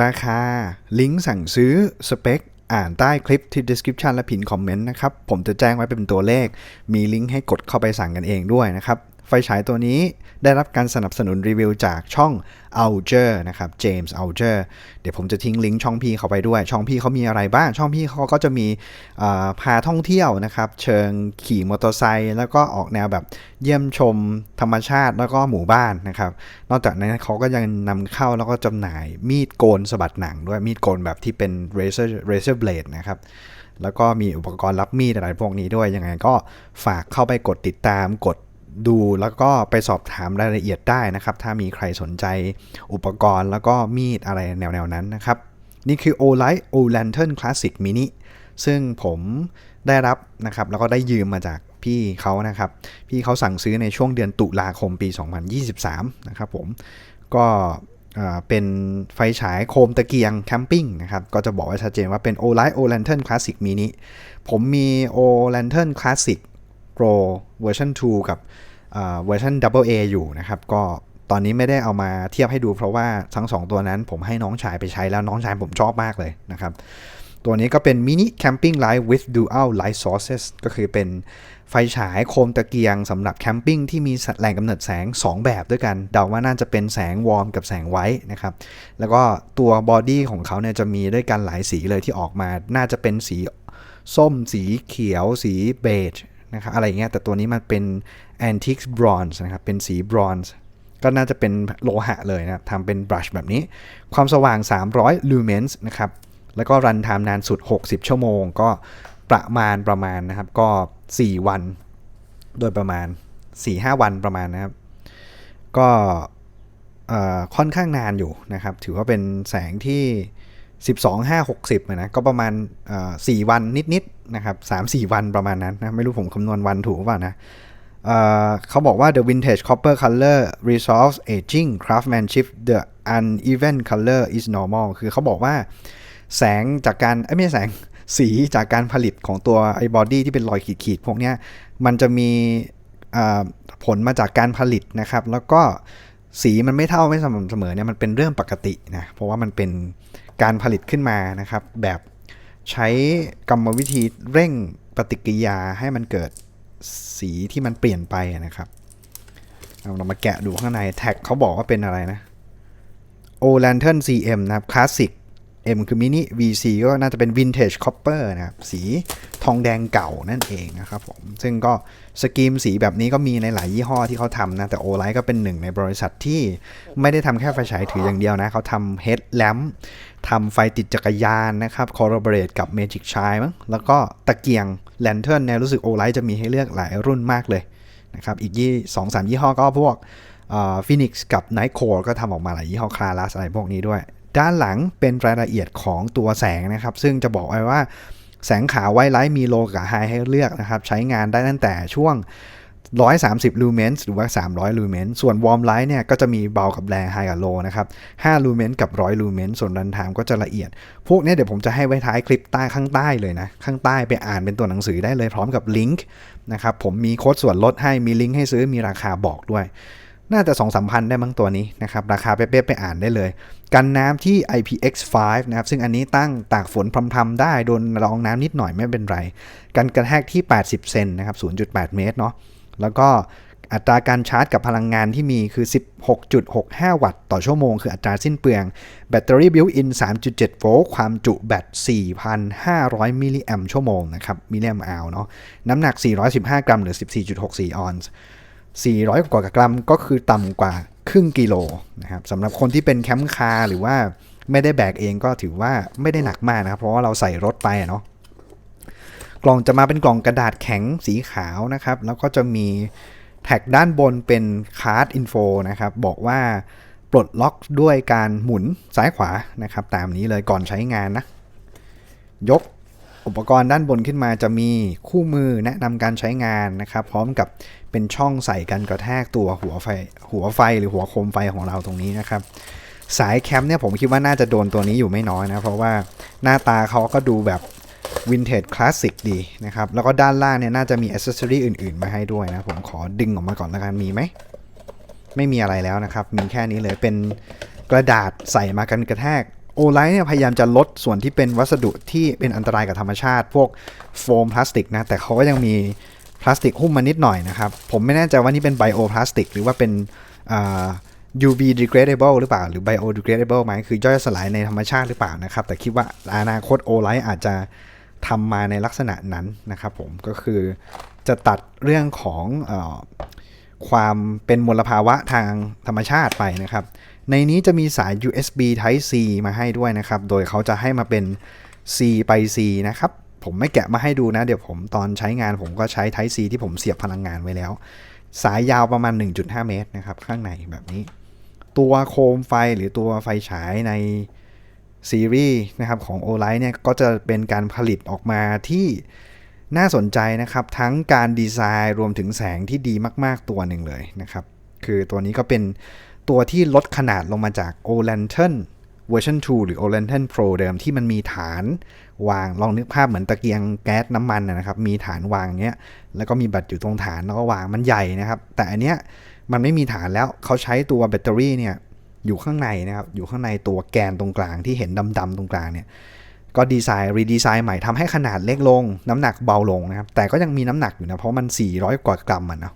ราคา ลิงก์สั่งซื้อ สเปค อ่านใต้คลิปที่ description และพินคอมเมนต์นะครับ ผมจะแจ้งไว้เป็นตัวเลข มีลิงก์ให้กดเข้าไปสั่งกันเองด้วยนะครับ ไฟฉายตัวนี้ได้รับการสนับสนุนรีวิวจากช่อง Alger นะครับ James Alger เดี๋ยวผมจะทิ้งลิงก์ช่องพี่เขาไปด้วย ช่องพี่เขามีอะไรบ้าง ช่องพี่เขาก็จะมีพาท่องเที่ยวนะครับ เชิงขี่มอเตอร์ไซค์แล้วก็ออกแนวแบบเยี่ยมชมธรรมชาติแล้วก็หมู่บ้านนะครับ นอกจากนั้นเขาก็ยังนำเข้าแล้วก็จำหน่ายมีดโกนสะบัดหนังด้วยมีดโกนแบบที่เป็น razor razor blade นะครับแล้วก็มีอุปกรณ์รับมีดอะไรพวกนี้ด้วยยังไงก็ฝากเข้าไปกดติดตามกด ดูแล้วก็ไปสอบถามรายละเอียดได้นะครับ ถ้ามีใครสนใจอุปกรณ์แล้วก็มีดอะไรแนวๆนั้นนะครับ นี่คือ o l i g h t O Lantern Classic Mini ซึ่งผมได้รับนะครับ แล้วก็ได้ยืมมาจากพี่เขานะครับ พี่เขาสั่งซื้อในช่วงเดือนตุลาคมปี 2023 นะครับผมก็เป็นไฟฉายโคมตะเกียงแคมปิ้งนะครับ ก็จะบอกไว้ชัดเจนว่าเป็น o l i g h t O Lantern Classic Mini ผมมี O Lantern Classic Pro เวอร์ชัน2กับเวอร์ชัน Double A อยู่นะครับ ก็ตอนนี้ไม่ได้เอามาเทียบให้ดูเพราะว่าทั้ง 2 ตัวนั้นผมให้น้องชายไปใช้แล้วน้องชายผมชอบมากเลยนะครับ ตัวนี้ก็เป็น Mini Camping Light with Dual Light Sources ก็คือเป็นไฟฉายโคมตะเกียงสำหรับแคมปิ้งที่มีแหล่งกำเนิดแสง 2 แบบด้วยกัน เดาว่าน่าจะเป็นแสงวอร์มกับแสงไวท์นะครับ แล้วก็ตัวบอดี้ของเขาเนี่ยจะมีด้วยกันหลายสีเลยที่ออกมา น่าจะเป็นสีส้ม สีเขียว สีเบจ นะครับอะไรอย่างเงี้ยแต่ตัวนี้มันเป็น Antique Bronze นะครับเป็นสีบรอนซ์ก็น่าจะเป็นโลหะเลยนะครับทำเป็นบรัชแบบนี้ ความสว่าง 300 lumens นะครับแล้วก็รันไทม์นานสุด 60 ชั่วโมง ก็ประมาณประมาณนะครับ ก็ 4 วัน โดยประมาณ 4-5 วันประมาณนะครับ ก็ค่อนข้างนานอยู่นะครับ ถือว่าเป็นแสงที่ 12 5 60อะนะก็ประมาณเอ่อ4วันนิดๆนะครับ3-4วันประมาณนั้นนะไม่รู้ผมคำนวณวันถูกหรือเปล่านะเเขาบอกว่า the vintage copper color resolves aging craftsmanship the uneven color is normal คือเขาบอกว่าแสงจากการไม่ใช่แสงสีจากการผลิตของตัวไอ้บอดี้ที่เป็นรอยขีดๆ พวกเนี้ยมันจะมีผลมาจากการผลิตนะครับ แล้วก็สีมันไม่เท่าไม่สม่ำเสมอเนี่ยมันเป็นเรื่องปกตินะ เพราะว่ามันเป็น การผลิตขึ้นมานะครับ แบบใช้กรรมวิธีเร่งปฏิกิริยาให้มันเกิดสีที่มันเปลี่ยนไปนะครับเอาเรามาแกะดูข้างในแท็กเขาบอกว่าเป็นอะไรนะ O Lantern CM นะครับคลาสสิก M คือ Mini VC ก็น่าจะเป็น Vintage Copper นะครับ สีทองแดงเก่านั่นเองนะครับผม ซึ่งก็สกรีมสีแบบนี้ก็มีในหลายยี่ห้อที่เขาทำนะ แต่ o l i g h t ก็เป็นหนึ่งในบริษัทที่ไม่ได้ทำแค่ไฟฉายถืออย่างเดียวนะ เขาทำ Head Lamp ทำไฟติดจักรยานนะครับ Collaborate กับ Magic Shine มั้งแล้วก็ตะเกียง Lantern เนี่ยรู้สึก o l i g h t จะมีให้เลือกหลายรุ่นมากเลยนะครับอีกยี่สองสามยี่ห้อก็พวกฟินิกส์กับ Night Core ก็ทำออกมาหลายยี่ห้อคลาลัสอะไรพวกนี้ด้วย ด้านหลังเป็นรายละเอียดของตัวแสงนะครับ ซึ่งจะบอกไว้ว่าแสงขาวไวไลท์มีโลกับไฮให้เลือกนะครับ ใช้งานได้ตั้งแต่ช่วง 130 ลูเมนส์หรือว่า 300 ลูเมนส์ส่วนวอร์มไลท์เนี่ยก็จะมีเบากับแรงไฮกับโลนะครับ 5 ลูเมนส์กับ 100 ลูเมนส์ส่วนรันไทม์ก็จะละเอียด พวกนี้เดี๋ยวผมจะให้ไว้ท้ายคลิปใต้ข้างใต้เลยนะ ข้างใต้ไปอ่านเป็นตัวหนังสือได้เลยพร้อมกับลิงก์นะครับ ผมมีโค้ดส่วนลดให้มีลิงก์ให้ซื้อมีราคาบอกด้วย น่าจะ 2 3 0 0 0ได้มั้งตัวนี้นะครับ ราคาเป๊ะๆไปอ่านได้เลย กันน้ำที่ IPX5 นะครับ ซึ่งอันนี้ตั้งตากฝนพรำๆได้ โดนละอองน้ำนิดหน่อยไม่เป็นไร กันกระแทกที่ 80 เซนนะครับ 0.8 เมตรเนาะ แล้วก็อัตราการชาร์จกับพลังงานที่มีคือ 16.65 วัตต์ต่อชั่วโมง คืออัตราสิ้นเปลือง แบตเตอรี่บิวอิน 3.7 โวลต์ ความจุแบต 4,500 มิลลิแอมชั่วโมงนะครับ มิลลิแอมอาวเนาะ น้ำหนัก 415 กรัม หรือ 14.64 ออนซ์ 400 กว่ากรัมก็คือต่ำกว่าครึ่งกิโลนะครับสำหรับคนที่เป็นแคมป์คาร์หรือว่าไม่ได้แบกเองก็ถือว่าไม่ได้หนักมากนะครับ เพราะว่าเราใส่รถไปเนาะกล่องจะมาเป็นกล่องกระดาษแข็งสีขาวนะครับ แล้วก็จะมีแท็กด้านบนเป็นคาร์ดอินโฟนะครับ บอกว่าปลดล็อกด้วยการหมุนซ้ายขวานะครับ ตามนี้เลยก่อนใช้งานนะ ยก อุปกรณ์ด้านบนขึ้นมาจะมีคู่มือแนะนำการใช้งานนะครับ พร้อมกับเป็นช่องใส่กันกระแทกตัวหัวไฟหัวไฟหรือหัวโคมไฟของเราตรงนี้นะครับ สายแคมป์เนี่ยผมคิดว่าน่าจะโดนตัวนี้อยู่ไม่น้อยนะ เพราะว่าหน้าตาเขาก็ดูแบบวินเทจคลาสสิกดีนะครับ แล้วก็ด้านล่างเนี่ยน่าจะมีอ c เซสซอรีอื่นๆ มาให้ด้วยนะ ผมขอดึงออกมาก่อนแล้วกันมีไหม ไม่มีอะไรแล้วนะครับ มีแค่นี้เลยเป็นกระดาษใส่มากันกระแทก โอไลท์เนี่ยพยายามจะลดส่วนที่เป็นวัสดุที่เป็นอันตรายกับธรรมชาติ พวกโฟมพลาสติกนะ แต่เขาก็ยังมีพลาสติกหุ้มมานิดหน่อยนะครับ ผมไม่แน่ใจว่านี่เป็นไบโอพลาสติกหรือว่าเป็น UV degradable หรือเปล่า หรือ biodegradable ไหมคือย่อยสลายในธรรมชาติหรือเปล่านะครับ แต่คิดว่าอนาคตโอไลท์อาจจะทำมาในลักษณะนั้นนะครับผมก็คือจะตัดเรื่องของ ความเป็นมลภาวะทางธรรมชาติไปนะครับ ในนี้จะมีสาย USB Type C มาให้ด้วยนะครับ โดยเขาจะให้มาเป็น C ไป C นะครับ ผมไม่แกะมาให้ดูนะ เดี๋ยวผมตอนใช้งานผมก็ใช้ Type C ที่ผมเสียบพลังงานไว้แล้ว สายยาวประมาณ 1.5 เมตรนะครับ ข้างในแบบนี้ ตัวโคมไฟหรือตัวไฟฉายในซีรีส์นะครับของ o l i g h t เนี่ยก็จะเป็นการผลิตออกมาที่ น่าสนใจนะครับ ทั้งการดีไซน์รวมถึงแสงที่ดีมาก ๆ ตัวหนึ่งเลยนะครับ คือตัวนี้ก็เป็นตัวที่ลดขนาดลงมาจาก o Lantern เวอร์ชัน2หรือ o Lantern Pro เดิมที่มันมีฐานวางลองนึกภาพเหมือนตะเกียงแก๊สน้ำมันนะครับ มีฐานวางเนี้ย แล้วก็มีแบตอยู่ตรงฐานแล้วก็วางมันใหญ่นะครับ แต่อันเนี้ยมันไม่มีฐานแล้วเขาใช้ตัวแบตเตอรี่เนี่ยอยู่ข้างในนะครับ อยู่ข้างในตัวแกนตรงกลางที่เห็นดำๆตรงกลางเนี่ย ก็ดีไซน์รีดีไซน์ใหม่ทำให้ขนาดเล็กลง น้ำหนักเบาลงนะครับแต่ก็ยังมีน้ำหนักอยู่นะเพราะมัน 400 กว่ากรัมมันเนาะ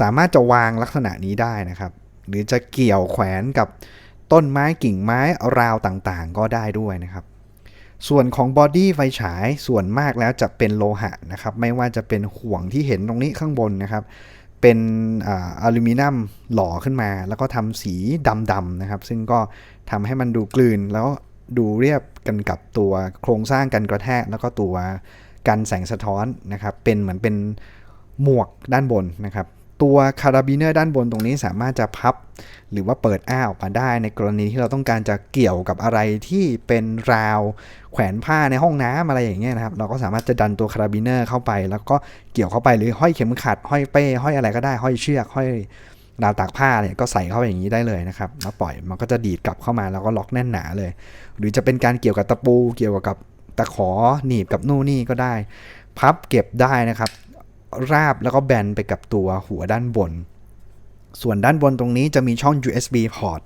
สามารถจะวางลักษณะนี้ได้นะครับ หรือจะเกี่ยวแขวนกับต้นไม้กิ่งไม้ราวต่างๆ ก็ได้ด้วยนะครับ ส่วนของบอดี้ไฟฉายส่วนมากแล้วจะเป็นโลหะนะครับ ไม่ว่าจะเป็นห่วงที่เห็นตรงนี้ข้างบนนะครับ เป็นอาอลูมิเนียมหล่อขึ้นมา แล้วก็ทำสีดำๆนะครับ ซึ่งก็ทำให้มันดูกลืนแล้ว ดูเรียบกันกับตัวโครงสร้างกันกระแทก แล้วก็ตัวกันแสงสะท้อนนะครับเป็นเหมือนเป็นหมวกด้านบนนะครับตัวคาราบิเนอร์ด้านบนตรงนี้สามารถจะพับ หรือว่าเปิดอ้าออกมาได้ ในกรณีที่เราต้องการจะเกี่ยวกับอะไรที่เป็นราวแขวนผ้าในห้องน้ำอะไรอย่างเงี้ยนะครับ เราก็สามารถจะดันตัวคาราบิเนอร์เข้าไป แล้วก็เกี่ยวเข้าไปหรือห้อยเข็มขัด ห้อยเป้ ห้อยอะไรก็ได้ ห้อยเชือก ห้อย ราวตากผ้าเนี่ยก็ใส่เข้าไปอย่างนี้ได้เลยนะครับแล้วปล่อยมันก็จะดีดกลับเข้ามาแล้วก็ล็อกแน่นหนาเลย หรือจะเป็นการเกี่ยวกับตะปู เกี่ยวกับตะขอหนีบกับนู่นนี่ก็ได้ พับเก็บได้นะครับ ราบแล้วก็แบนไปกับตัวหัวด้านบน ส่วนด้านบนตรงนี้จะมีช่อง USB port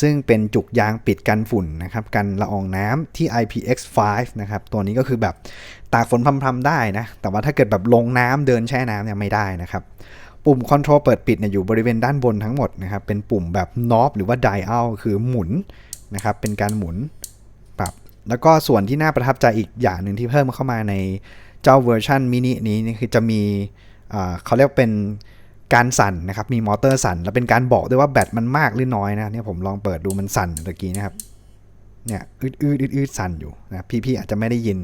ซึ่งเป็นจุกยางปิดกันฝุ่นนะครับ กันละอองน้ำที่ IPX5 นะครับ ตัวนี้ก็คือแบบตากฝนพรำๆได้นะ แต่ว่าถ้าเกิดแบบลงน้ำเดินแช่น้ำเนี่ยไม่ได้นะครับ ปุ่มคอนโทรลเปิดปิดเนี่ยอยู่บริเวณด้านบนทั้งหมดนะครับ เป็นปุ่มแบบน็อปหรือว่า dial คือหมุนนะครับ เป็นการหมุนปรับ แล้วก็ส่วนที่น่าประทับใจอีกอย่างหนึ่งที่เพิ่มเข้ามาในเจ้าเวอร์ชันมินินี้นี่คือจะมีเขาเรียกเป็นการสั่นนะครับ มีมอเตอร์สั่น แล้วเป็นการบอกด้วยว่าแบตมันมากหรือน้อยนะเนี่ยผมลองเปิดดูมันสั่นตะกี้นะครับเนี่ยอืดอืดอืดอืดสั่นอยู่นะพี่ๆอาจจะไม่ได้ยิน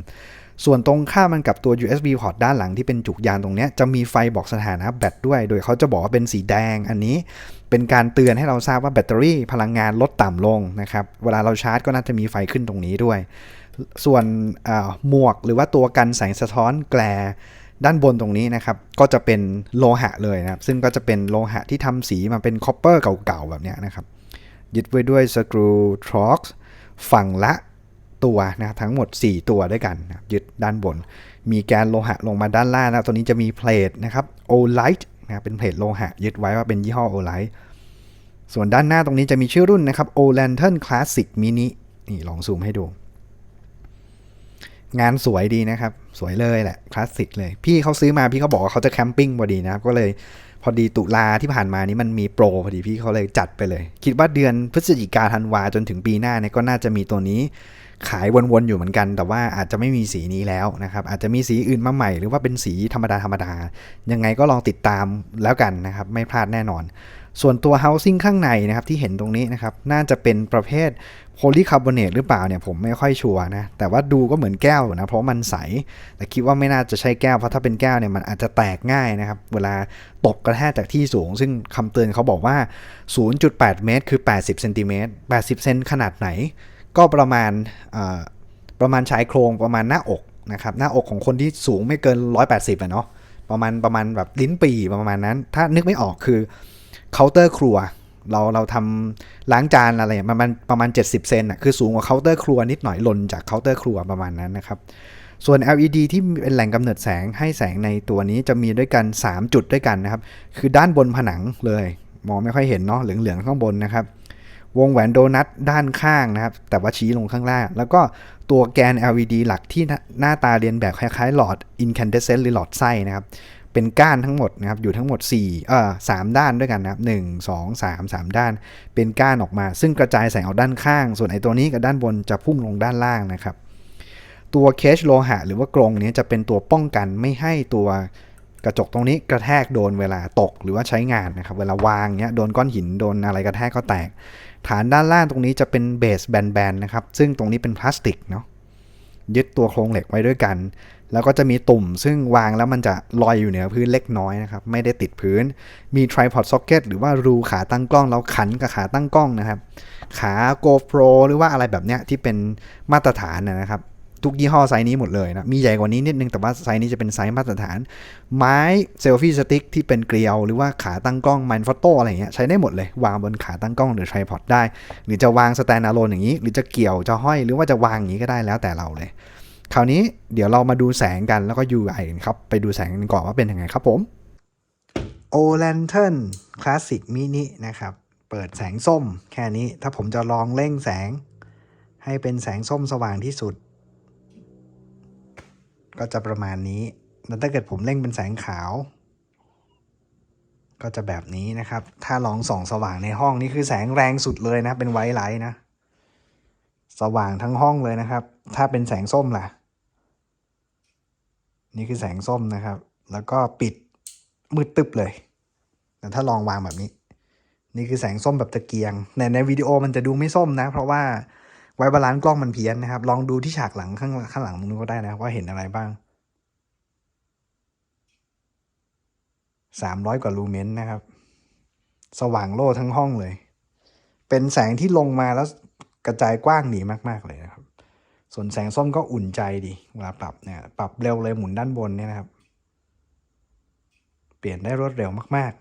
ส่วนตรงข้ามมันกับตัว USB port ด้านหลังที่เป็นจุกยางตรงนี้จะมีไฟบอกสถานะแบตด้วย โดยเขาจะบอกว่าเป็นสีแดงอันนี้เป็นการเตือนให้เราทราบว่าแบตเตอรี่พลังงานลดต่ำลงนะครับเวลาเราชาร์จก็น่าจะมีไฟขึ้นตรงนี้ด้วย ส่วนหมวกหรือว่าตัวกันแสงสะท้อนแกลด้านบนตรงนี้นะครับ ก็จะเป็นโลหะเลยนะครับ ซึ่งก็จะเป็นโลหะที่ทำสีมาเป็นคอปเปอร์เก่าๆ แบบนี้นะครับ ยึดไว้ด้วยสกรูทรอกฝั่งละ ตัวนะทั้งหมด 4 ตัวด้วยกันนะยึดด้านบน มีแกนโลหะลงมาด้านล่างนะตัวนี้จะมีเพลทนะครับโอไลท์นะเป็นเพลทโลหะ ยึดไว้ว่าเป็นยี่ห้อโอไลท์ส่วนด้านหน้าตรงนี้จะมีชื่อรุ่นนะครับ O Lantern Classic Mini นี่ลองซูมให้ดู งานสวยดีนะครับ สวยเลยแหละ คลาสสิกเลย พี่เขาซื้อมาพี่เขาบอกว่าเขาจะแคมปิ้งพอดีนะครับ ก็เลยพอดีตุลาที่ผ่านมานี้มันมีโปรพอดีพี่เขาเลยจัดไปเลย คิดว่าเดือนพฤศจิกาธันวาจนถึงปีหน้าเนี่ยก็น่าจะมีตัวนี้ ขายวนๆอยู่เหมือนกัน แต่ว่าอาจจะไม่มีสีนี้แล้วนะครับอาจจะมีสีอื่นมาใหม่ หรือว่าเป็นสีธรรมดาธรรมดายังไงก็ลองติดตามแล้วกันนะครับไม่พลาดแน่นอน ส่วนตัว housing ข้างในนะครับที่เห็นตรงนี้นะครับน่าจะเป็นประเภทโพลีคาร์บอเนตหรือเปล่าเนี่ยผมไม่ค่อยชัวร์นะแต่ว่าดูก็เหมือนแก้วนะเพราะมันใส แต่คิดว่าไม่น่าจะใช่แก้วเพราะถ้าเป็นแก้วเนี่ยมันอาจจะแตกง่ายนะครับเวลาตกกระแทกจากที่สูง ซึ่งคำเตือนเขาบอกว่า 0.8 เมตร คือ 80 เซนติเมตร 80 เซนขนาดไหน ก็ประมาณประมาณชายโครงประมาณหน้าอกนะครับหน้าอกของคนที่สูงไม่เกิน 180อะเนาะประมาณประมาณแบบลิ้นปีประมาณนั้น ถ้านึกไม่ออกคือเคาน์เตอร์ครัว เราเราทำล้างจานอะไรมันมันประมาณ 70 เซนอะคือสูงกว่าเคาน์เตอร์ครัวนิดหน่อยหล่นจากเคาน์เตอร์ครัวประมาณนั้นนะครับส่วน LED ที่เป็นแหล่งกำเนิดแสงให้แสงในตัวนี้จะมีด้วยกัน 3 จุดด้วยกันนะครับ คือด้านบนผนังเลย มองไม่ค่อยเห็นเนาะเหลืองๆข้างบนนะครับ วงแหวนโดนัทด้านข้างนะครับ แต่ว่าชี้ลงข้างล่าง แล้วก็ตัวแกน LED หลักที่หน้าตาเรียนแบบคล้ายๆ หลอด incandescent หรือหลอดไส้นะครับ เป็นก้านทั้งหมดนะครับ อยู่ทั้งหมด4เอ่อ3ด้านด้วยกันนะครับ1 2 3 3 ด้าน เป็นก้านออกมา ซึ่งกระจายแสงออกด้านข้าง ส่วนไอ้ตัวนี้กับด้านบนจะพุ่งลงด้านล่างนะครับ ตัวเคชโลหะ หรือว่ากรงนี้จะเป็นตัวป้องกันไม่ให้ตัว กระจกตรงนี้กระแทกโดนเวลาตกหรือว่าใช้งานนะครับเวลาวางเนี้ยโดนก้อนหินโดนอะไรกระแทกก็แตก ฐานด้านล่างตรงนี้จะเป็นเบสแบนๆนะครับซึ่งตรงนี้เป็นพลาสติกเนาะยึดตัวโครงเหล็กไว้ด้วยกัน แล้วก็จะมีตุ่มซึ่งวางแล้วมันจะลอยอยู่เหนือพื้นเล็กน้อยนะครับ ไม่ได้ติดพื้น มี tripod socket หรือว่ารูขาตั้งกล้อง เราขันกับขาตั้งกล้องนะครับ ขา GoPro หรือว่าอะไรแบบเนี้ยที่เป็นมาตรฐานนะครับ ทุกยี่ห้อไซส์นี้หมดเลยนะ มีใหญ่กว่านี้นิดนึงแต่ว่าไซส์นี้จะเป็นไซส์มาตรฐาน ไม้เซลฟี่สติ๊กที่เป็นเกลียว หรือว่าขาตั้งกล้องมันฟอโต้อะไรเงี้ยใช้ได้หมดเลย วางบนขาตั้งกล้องหรือ tripod ได้ หรือจะวางสแตนด์อะโลนอย่างนี้ หรือจะเกี่ยวจะห้อยหรือว่าจะวางอย่างนี้ก็ได้แล้วแต่เราเลย คราวนี้เดี๋ยวเรามาดูแสงกันแล้วก็ UI ครับไปดูแสงกันก่อนว่าเป็นยังไงครับผม O Lantern Classic Mini นะครับเปิดแสงส้มแค่นี้ถ้าผมจะลองเร่งแสง ให้เป็นแสงส้มสว่างที่สุด ก็จะประมาณนี้ แล้วถ้าเกิดผมเร่งเป็นแสงขาว ก็จะแบบนี้นะครับ ถ้าลองส่องสว่างในห้องนี่คือแสงแรงสุดเลยนะ เป็นไวท์ไลท์นะ สว่างทั้งห้องเลยนะครับ ถ้าเป็นแสงส้มล่ะ นี่คือแสงส้มนะครับ แล้วก็ปิดมืดตึบเลย แต่ถ้าลองวางแบบนี้ นี่คือแสงส้มแบบตะเกียง ในในวิดีโอมันจะดูไม่ส้มนะ เพราะว่า ไว้บาลานซ์กล้องมันเพี้ยนนะครับ ลองดูที่ฉากหลังข้างข้างหลังตรงนู้นก็ได้นะว่าเห็นอะไรบ้างสามร้อยกว่าลูเมนนะครับ สว่างโล่ทั้งห้องเลย เป็นแสงที่ลงมาแล้วกระจายกว้างดีมาก ๆ เลยนะครับ ส่วนแสงส้มก็อุ่นใจดีเวลาปรับเนี่ยปรับเร็วเลยหมุนด้านบนเนี่ยนะครับ เปลี่ยนได้รวดเร็วมาก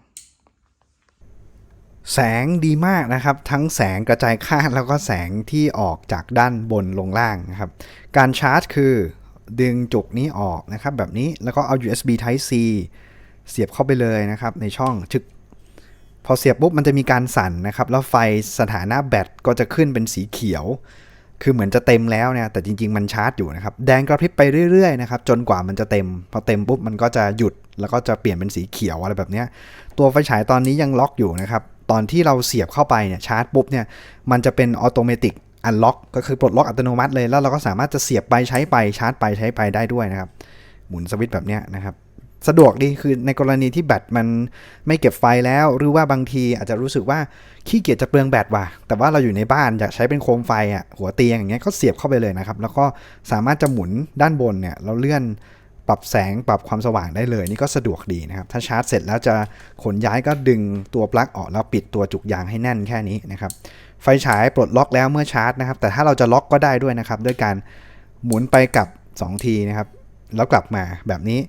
แสงดีมากนะครับ ทั้งแสงกระจายข้างแล้วก็แสงที่ออกจากด้านบนลงล่างนะครับ การชาร์จคือดึงจุกนี้ออกนะครับแบบนี้แล้วก็เอา USB Type C เสียบเข้าไปเลยนะครับในช่องชึกพอเสียบปุ๊บมันจะมีการสั่นนะครับ แล้วไฟสถานะแบตก็จะขึ้นเป็นสีเขียว คือเหมือนจะเต็มแล้วเนี่ยแต่จริง ๆ มันชาร์จอยู่นะครับ แดงกระพริบไปเรื่อยๆนะครับจนกว่ามันจะเต็ม พอเต็มปุ๊บมันก็จะหยุด แล้วก็จะเปลี่ยนเป็นสีเขียวอะไรแบบเนี้ยตัวไฟฉายตอนนี้ยังล็อกอยู่นะครับ ตอนที่เราเสียบเข้าไปเนี่ยชาร์จปุ๊บเนี่ยมันจะเป็นออโตเมติกอันล็อกก็คือปลดล็อกอัตโนมัติเลย แล้วเราก็สามารถจะเสียบไปใช้ไปชาร์จไปใช้ไปได้ด้วยนะครับ หมุนสวิตช์แบบเนี้ยนะครับ สะดวกดีคือในกรณีที่แบตมันไม่เก็บไฟแล้ว หรือว่าบางทีอาจจะรู้สึกว่าขี้เกียจจะเปลืองแบตว่ะ แต่ว่าเราอยู่ในบ้านอยากใช้เป็นโคมไฟอะหัวเตียงอย่างเงี้ยก็เสียบเข้าไปเลยนะครับ แล้วก็สามารถจะหมุนด้านบนเนี่ยเราเลื่อน ปรับแสงปรับความสว่างได้เลย นี่ก็สะดวกดีนะครับ ถ้าชาร์จเสร็จแล้วจะขนย้ายก็ดึงตัวปลั๊กออกแล้วปิดตัวจุกยางให้แน่นแค่นี้นะครับไฟฉายปลดล็อกแล้วเมื่อชาร์จนะครับ แต่ถ้าเราจะล็อกก็ได้ด้วยนะครับ ด้วยการหมุนไปกลับ 2 ทีนะครับ แล้วกลับมาแบบนี้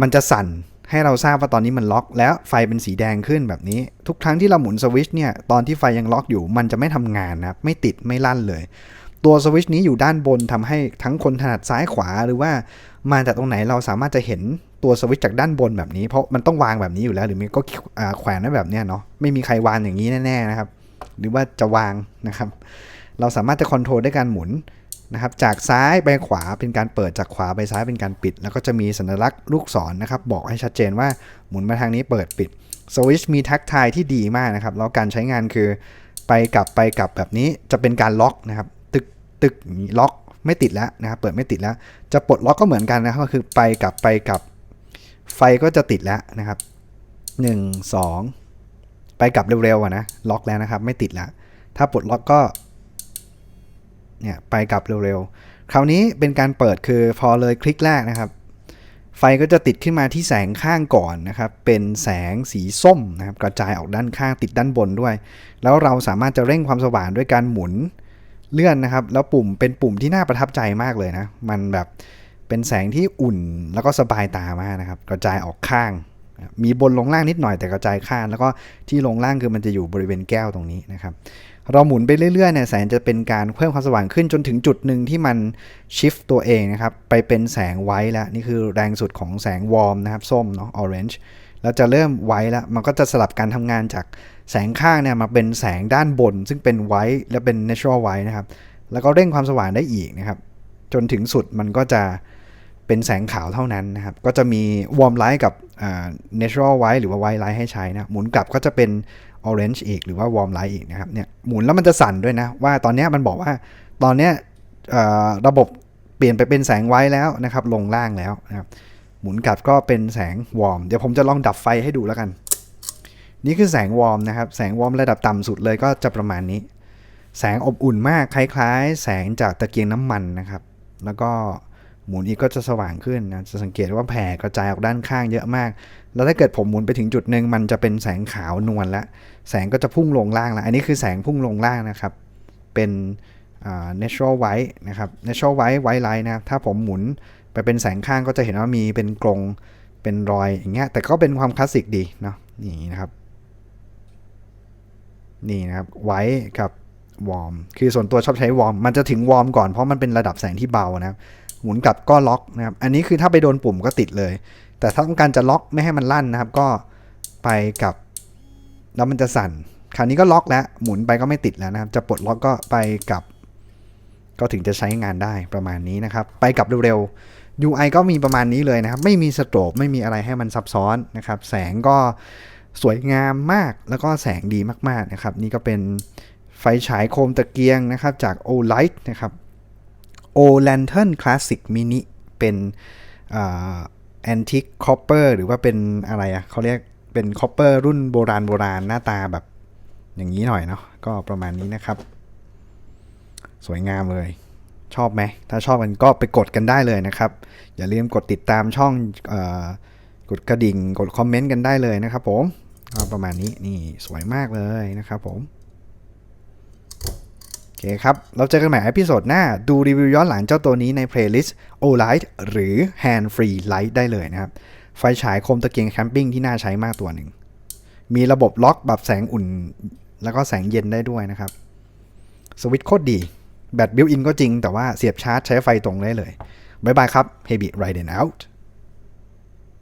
มันจะสั่นให้เราทราบว่าตอนนี้มันล็อก แล้วไฟเป็นสีแดงขึ้นแบบนี้ ทุกครั้งที่เราหมุนสวิชเนี่ยตอนที่ไฟยังล็อกอยู่ มันจะไม่ทำงานนะครับไม่ติดไม่ลั่นเลย ตัวสวิชนี้อยู่ด้านบนทำให้ทั้งคนถนัดซ้ายขวาหรือว่า มาจากตรงไหนเราสามารถจะเห็นตัวสวิตช์จากด้านบนแบบนี้ เพราะมันต้องวางแบบนี้อยู่แล้ว หรือไม่ก็แขวนไว้แบบเนี้ยเนาะไม่มีใครวางอย่างนี้แน่ๆนะครับ หรือว่าจะวางนะครับ เราสามารถจะคอนโทรลด้วยการหมุนนะครับ จากซ้ายไปขวาเป็นการเปิดจากขวาไปซ้ายเป็นการปิด แล้วก็จะมีสัญลักษณ์ลูกศรนนะครับ บอกให้ชัดเจนว่าหมุนมาทางนี้เปิดปิดสวิตช์มีทักทายที่ดีมากนะครับแล้วการใช้งานคือไปกลับไปกลับแบบนี้จะเป็นการล็อกนะครับ ตึกตึกล็อก ไม่ติดแล้วนะครับเปิดไม่ติดแล้ว จะปลดล็อกก็เหมือนกันนะครับก็คือไปกลับไปกลับ ไฟก็จะติดแล้วนะครับ 1 2 ไปกลับเร็วๆอะนะล็อกแล้วนะครับ ไม่ติดแล้ว ถ้าปลดล็อกก็เนี่ยไปกลับเร็วๆ คราวนี้เป็นการเปิดคือพอเลยคลิกแรกนะครับ ไฟก็จะติดขึ้นมาที่แสงข้างก่อนนะครับ เป็นแสงสีส้มนะครับ กระจายออกด้านข้างติดด้านบนด้วย แล้วเราสามารถจะเร่งความสว่างด้วยการหมุน เลื่อนนะครับ แล้วปุ่มเป็นปุ่มที่น่าประทับใจมากเลยนะ มันแบบเป็นแสงที่อุ่นแล้วก็สบายตามากนะครับ กระจายออกข้าง มีบนลงล่างนิดหน่อยแต่กระจายข้าง แล้วก็ที่ลงล่างคือมันจะอยู่บริเวณแก้วตรงนี้นะครับ เราหมุนไปเรื่อยๆเนี่ยแสงจะเป็นการเพิ่มความสว่างขึ้นจนถึงจุดหนึ่งที่มันชิฟตัวเองนะครับ ไปเป็นแสงไวท์แล้วนี่คือแรงสุดของแสงวอร์มนะครับ ส้มเนาะออเรนจ์ แล้วจะเริ่มไวท์แล้วมันก็จะสลับการทำงานจากแสงข้างเนี่ยมาเป็นแสงด้านบน ซึ่งเป็นไวท์และเป็น natural white นะครับ แล้วก็เร่งความสว่างได้อีกนะครับ จนถึงสุดมันก็จะเป็นแสงขาวเท่านั้นนะครับ ก็จะมี warm light กับ natural white หรือว่า white light ให้ใช้นะหมุนกลับก็จะเป็น orange อีกหรือว่า warm light อีกนะครับเนี่ยหมุนแล้วมันจะสั่นด้วยนะว่าตอนนี้มันบอกว่าตอนนี้ระบบเปลี่ยนไปเป็นแสงไว้แล้วนะครับลงล่างแล้วนะครับ หมุนกลับก็เป็นแสงวอร์ม เดี๋ยวผมจะลองดับไฟให้ดูแล้วกัน นี่คือแสงวอร์มนะครับ แสงวอร์มระดับต่ำสุดเลยก็จะประมาณนี้ แสงอบอุ่นมากคล้ายๆ แสงจากตะเกียงน้ำมันนะครับ แล้วก็หมุนอีกก็จะสว่างขึ้นนะ จะสังเกตว่าแผ่กระจายออกด้านข้างเยอะมาก แล้วถ้าเกิดผมหมุนไปถึงจุดหนึ่งมันจะเป็นแสงขาวนวลแล้วแสงก็จะพุ่งลงล่างแล้วอันนี้คือแสงพุ่งลงล่างนะครับ เป็น natural white นะครับ natural white white light นะ ถ้าผมหมุน ไปเป็นแสงข้างก็จะเห็นว่ามีเป็นกรงเป็นรอยอย่างเงี้ยแต่ก็เป็นความคลาสสิกดีเนาะนี่นะครับ นี่นะครับ white กับ warm คือส่วนตัวชอบใช้ warm มันจะถึง warm ก่อนเพราะมันเป็นระดับแสงที่เบานะครับ หมุนกลับก็ล็อกนะครับ อันนี้คือถ้าไปโดนปุ่มก็ติดเลย แต่ถ้าต้องการจะล็อกไม่ให้มันลั่นนะครับ ก็ไปกับแล้วมันจะสั่น คราวนี้ก็ล็อกแล้ว หมุนไปก็ไม่ติดแล้วนะครับ จะปลดล็อกก็ไปกับ ก็ถึงจะใช้งานได้ประมาณนี้นะครับ ไปกับเร็วๆ UI ก็มีประมาณนี้เลยนะครับ ไม่มีสโตรบไม่มีอะไรให้มันซับซ้อนนะครับ แสงก็สวยงามมากแล้วก็แสงดีมากๆนะครับ นี่ก็เป็นไฟฉายโคมตะเกียงนะครับจาก O-Light นะครับ O Lantern Classic Mini เป็นแอนติ c คอปเปอร์หรือว่าเป็นอะไรอะ่ะเขาเรียกเป็นคอปเปอร์รุ่นโบราณโบราณหน้าตาแบบอย่างนี้หน่อยเนาะก็ประมาณนี้นะครับ สวยงามเลย ชอบไหม ถ้าชอบกันก็ไปกดกันได้เลยนะครับ อย่าลืมกดติดตามช่องอกดกระดิ่ง กดคอมเมนต์กันได้เลยนะครับผมก็ประมาณนี้นี่สวยมากเลยนะครับผมโอเคครับ เราเจอกันใหม่ในพิโซดหน้า ดูรีวิวย้อนหลังเจ้าตัวนี้ในเพลย์ลิสต์ O-Light หรือ Hand Free Light ได้เลยนะครับ ไฟฉายโคมตะเกียงแคมปิ้งที่น่าใช้มากตัวหนึ่ง มีระบบล็อกแบบแสงอุ่น แล้วก็แสงเย็นได้ด้วยนะครับ สวิตช์โคตรดี แบตบิวอินก็จริงแต่ว่าเสียบชาร์จใช้ไฟตรงได้เลยบ๊ายบายครับ Heavy Riden out